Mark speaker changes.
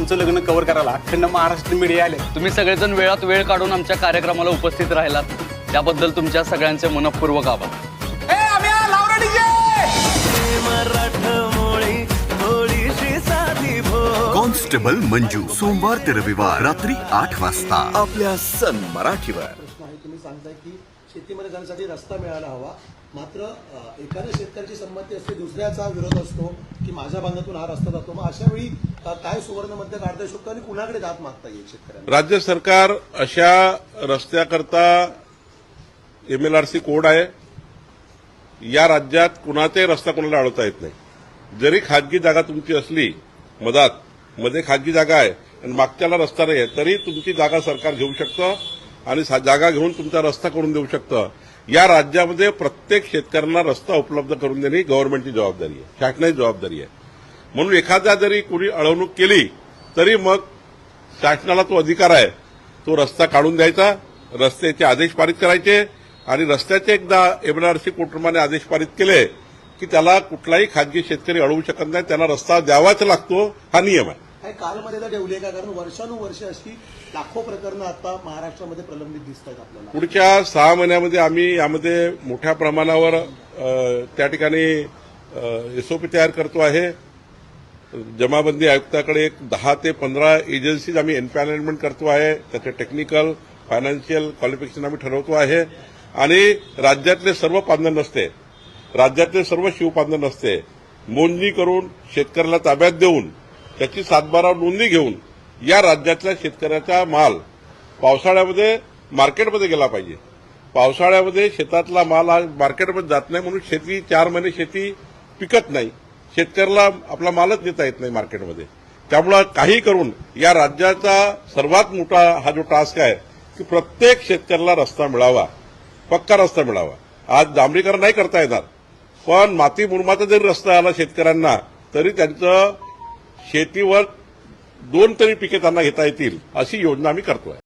Speaker 1: तुमचं लग्न कव्हर करायला अखंड महाराष्ट्र मीडिया आले.
Speaker 2: तुम्ही सगळेजण वेळात वेळ काढून आमच्या कार्यक्रमाला उपस्थित राहिलात. त्याबद्दल तुमच्या सगळ्यांचे मनपूर्वक आभार.
Speaker 3: कॉन्स्टेबल मंजू सोमवार ते रविवार रात्री आठ वाजता. आपल्या सन मराठीवर.
Speaker 4: शेतीमध्ये जाण्यासाठी रस्ता मिळायला हवा. मात्र एखाद्या शेतकऱ्याची संमती असते दुसऱ्याचा विरोध असतो की माझ्या भागातून हा रस्ता जातो. मग अशा वेळी काय सुवर्ण मध्य काढता येऊ शकतो आणि कुणाकडे जात मागता येईल शेतकऱ्यांना?
Speaker 5: राज्य सरकार अशा रस्त्याकरता एमएलआरसी कोड आहे. या राज्यात कुणाचाही रस्ता कोणाला अडवता येत नाही. जरी खाजगी जागा तुमची असली मधात मध्ये खाजगी जागा आहे आणि मागच्याला रस्ता नाही आहे तरी तुमची जागा सरकार घेऊ शकतं. आणि सा- जागा घेऊन तुमचा रस्ता करून देऊ शकतं. या राज्यामध्ये प्रत्येक शेतकऱ्यांना रस्ता उपलब्ध करून देणे ही गव्हर्नमेंटची जबाबदारी आहे. शासनाची जबाबदारी आहे. म्हणून एखाद्या जरी कुणी अडवणूक केली तरी मग शासनाला तो अधिकार आहे. तो रस्ता काढून द्यायचा रस्त्याचे आदेश पारित करायचे आणि रस्त्याचे एकदा एमएनआरसी कुटुंबाने आदेश पारित केले की त्याला कुठलाही खाजगी शेतकरी अडवू शकत नाही त्यांना रस्ता द्यावाच लागतो हा नियम आहे.
Speaker 4: कालमर्यादा ठेवली आहे का? कारण वर्षानुवर्षे अशी लाखो प्रकरणं आता महाराष्ट्रामध्ये प्रलंबित दिसत आहेत आपल्याला.
Speaker 5: पुढच्या सहा महिन्यामध्ये आम्ही यामध्ये मोठ्या प्रमाणावर त्या ठिकाणी एसओपी तयार करतो आहे. जमाबंदी आयुक्ताकडे एक दहा ते पंधरा एजन्सीज आम्ही एनपॅनलमेंट करतो आहे. त्याचे टेक्निकल फायनान्शियल क्वालिफिकेशन आम्ही ठरवतो आहे. आणि राज्यातले सर्व पांधन नसते. राज्यातले सर्व शिवपांधन नसते. मोजणी करून शेतकऱ्याला ताब्यात देऊन त्याची सातबारा नोंदणी घेऊन या राज्यातल्या शेतकऱ्याचा माल पावसाळ्यामध्ये मार्केटमध्ये गेला पाहिजे. पावसाळ्यामध्ये शेतातला माल हा मार्केटमध्ये जात नाही म्हणून शेती चार महिने शेती पिकत नाही. शेतकऱ्याला आपला मालच देता येत नाही मार्केटमध्ये. त्यामुळं काही करून या राज्याचा सर्वात मोठा हा जो टास्क आहे की प्रत्येक शेतकऱ्याला रस्ता मिळावा पक्का रस्ता मिळावा. आज डांबरीकरण नाही करता येणार पण माती मुरमाचा जरी रस्ता आला शेतकऱ्यांना तरी त्यांचं शेतीवर दोन तरी पिके त्यांना घेता येतील अशी योजना आम्ही करतोय.